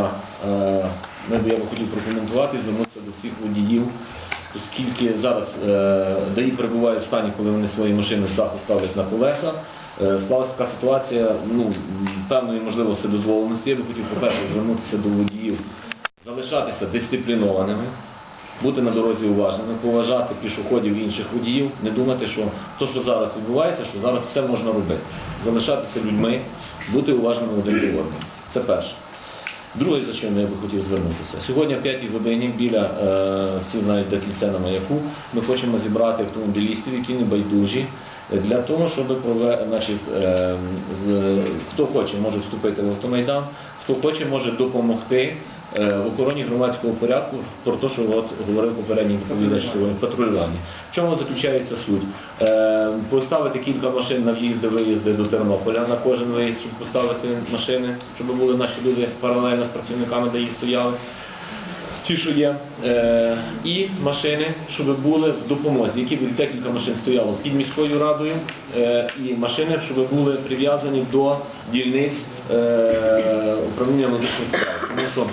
е, ми б я би хотів прокоментувати, звернутися до всіх водіїв, оскільки зараз е, ДАІ перебувають в стані, коли вони свої машини з даху ставлять на колеса. Е, Склалася така ситуація, ну, певної, можливо, вседозволеності. Я би хотів, по-перше, звернутися до водіїв, залишатися дисциплінованими, бути на дорозі уважними, поважати пішоходів і інших водіїв, не думати, що то, що зараз відбувається, що зараз все можна робити. Залишатися людьми, бути уважними один до одного. Це перше. Друге, за чим я би хотів звернутися. Сьогодні в 5 годині біля, е, всі знають, де кільце на маяку, ми хочемо зібрати автомобілістів, які не байдужі, е, для того, щоб прове- е, хто хоче, може вступити в автомайдан, хто хоче, може допомогти е, в охороні громадського порядку про те, що от говорив попередній доповідач сьогодні, патрулювання. В чому заключається суть? Е, Поставити кілька машин на в'їзди, виїзди до Тернополя на кожен виїзд, щоб поставити машини, щоб були наші люди паралельно з працівниками, де їх стояли. Ті, що є, е, і машини, щоб були в допомозі, які б декілька машин стояло під міською радою, е, і машини, щоб були прив'язані до дільниць е, управління медичних справ. Тому що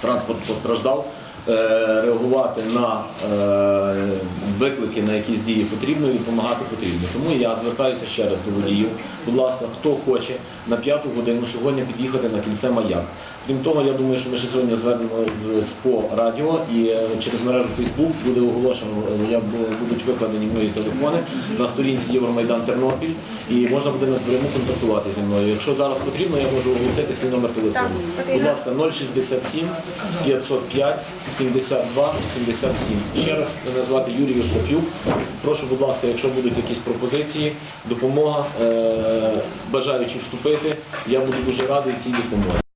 транспорт постраждав, реагувати на е, виклики, на якісь дії потрібно і допомагати потрібно. Тому я звертаюся ще раз до водіїв. Будь ласка, хто хоче на п'яту годину сьогодні під'їхати на кільце маяк. Крім того, я думаю, що ми ще сьогодні звернемо з СПО радіо і е, через мережу Facebook буде оголошено, е, будуть викладені мої телефони на сторінці Євромайдан Тернопіль і можна буде напряму контактувати зі мною. Якщо зараз потрібно, я можу оголосити свій номер телефону. Будь ласка, 067 505 72 77. Ще раз мене звати Юрій Остап'юк. Прошу, будь ласка, якщо будуть якісь пропозиції, допомога, е, бажаючи вступити, я буду дуже радий цій допомозі.